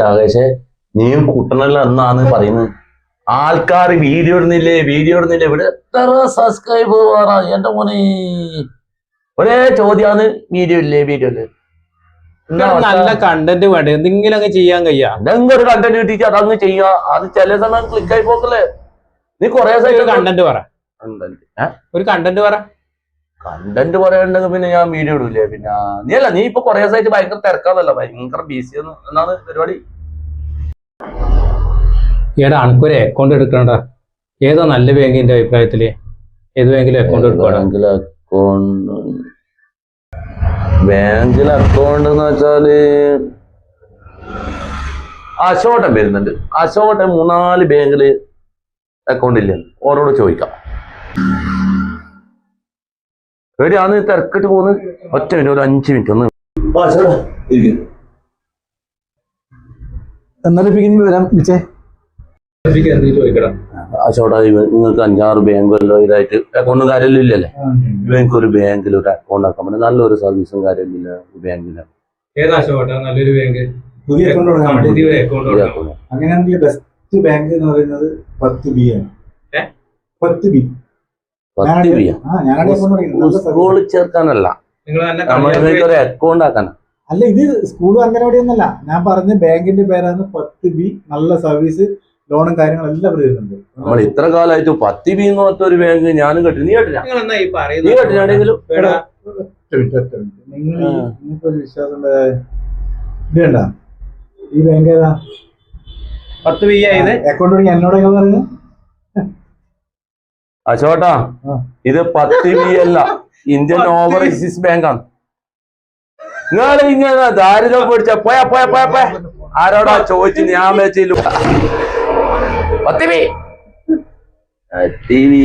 രാകേഷേ നീയും കുട്ടനല്ല എന്നാണ് പറയുന്നത്. ആൾക്കാർ വീഡിയോ ഇടുന്നില്ലേ? വീഡിയോ ഇടുന്നില്ലേ? ഇവിടെ എത്ര സബ്സ്ക്രൈബ് ആറാ എന്റെ മോനെ. ഒരേ ചോദ്യമാണ് വീഡിയോ ഇല്ലേ? വീഡിയോ ഇല്ലേ? നല്ല കണ്ടന്റ് വേണ്ട? എന്തെങ്കിലും അങ്ങ് ചെയ്യാൻ കഴിയാ? എന്തെങ്കിലും ഒരു കണ്ടന്റ് കിട്ടിയിട്ട് അതങ്ങ് ചെയ്യാ അത് ചില സമയം ക്ലിക്കായി പോക്കല്ലേ? നീ കൊറേ കണ്ടന്റ് പറ. ഒരു കണ്ടന്റ് പറ. കണ്ടന്റ് പറയണ്ടെങ്കിൽ പിന്നെ ഞാൻ വീഡിയോ ഇടൂലേ. പിന്നെ നീ അല്ല നീ ഇപ്പൊ കൊറേ ദിവസമായിട്ട് ഭയങ്കര തിരക്കാന്നല്ല ഭയങ്കര ബിസി എന്നാണ് പരിപാടി? ഏടാ അണക്കൊരു അക്കൗണ്ട് എടുക്കണ്ട. ഏതോ നല്ല ബാങ്കിന്റെ അഭിപ്രായത്തിൽ? ഏത് ബാങ്കിലും അക്കൗണ്ട് എടുക്കണം ബാങ്കിൽ അക്കൗണ്ട് ബാങ്കിൽ അക്കൗണ്ട് എന്ന് വെച്ചാൽ അശോകട്ടൻ വരുന്നുണ്ട്. അശോകട്ടൻ മൂന്നാൽ ബാങ്കിൽ അക്കൗണ്ട് ഇല്ല? ഓരോട് ചോദിക്കാം. എവിടെയാന്ന് തിരക്കിട്ട് പോന്ന്. ഒറ്റ മിനിറ്റ് ഒരു അഞ്ച് മിനിറ്റ് ഒന്ന്. എന്നാലും പിന്നീട് വരാം വിളിച്ചേ. ചോദിക്കണം അശോടാ നിങ്ങൾക്ക് അഞ്ചാറ് ബാങ്കുകളിലോ ഇതായിട്ട് അക്കൗണ്ടും കാര്യമെല്ലാം ഇല്ലല്ലേ നിങ്ങൾക്ക് ഒരു ബാങ്കിൽ ഒരു അക്കൗണ്ട് ആക്കാൻ പറ്റും. നല്ലൊരു സർവീസും കാര്യമില്ല ഇല്ല ബാങ്കിന് ഏതാ നല്ലൊരു ബാങ്ക് പുതിയ അക്കൗണ്ട് തുടങ്ങാൻ അക്കൗണ്ട് അങ്ങനെയാണെങ്കിൽ ബെസ്റ്റ് ബാങ്ക് എന്ന് പറയുന്നത് പത്ത് ബി ആണ്. ഏ? പത്ത് ബി പത്ത് രൂപ. സ്കൂളിൽ ചേർക്കാനല്ല. അക്കൗണ്ട് ആക്കാനാ അല്ല ഇത് സ്കൂളും അംഗനവാടി ഒന്നല്ല ഞാൻ പറഞ്ഞ ബാങ്കിന്റെ പേരാണ് പത്ത് ബി നല്ല സർവീസ് ലോണും കാര്യങ്ങളും എല്ലാം അവർ തരുന്നുണ്ട്. നമ്മൾ ഇത്ര കാലമായിട്ട് പത്ത് ബി എന്ന് പറഞ്ഞ ഒരു ബാങ്ക് ഞാനും കേട്ടു നീ കേട്ടില്ല? നിങ്ങൾ എന്നാ ഈ നീ. നിങ്ങൾ വിശ്വാസം ഇത് കണ്ട? ബാങ്ക് ഏതാ? പത്ത് ബി ആയത് അക്കൗണ്ട് എന്നോട് പറഞ്ഞത് അശോട്ടാ ഇത് പത്ത് ബി അല്ല. ഇന്ത്യൻ ഓവർസീസ് ബാങ്കാണ്. നിങ്ങൾ ഇങ്ങനെ ദാരിദ്ര്യം പിടിച്ച പോയാ പോയാ പോയാ പോയാ. ആരോടാ ചോദിച്ചു ഞാൻ വെച്ചില്ല പത്ത് ബി. T B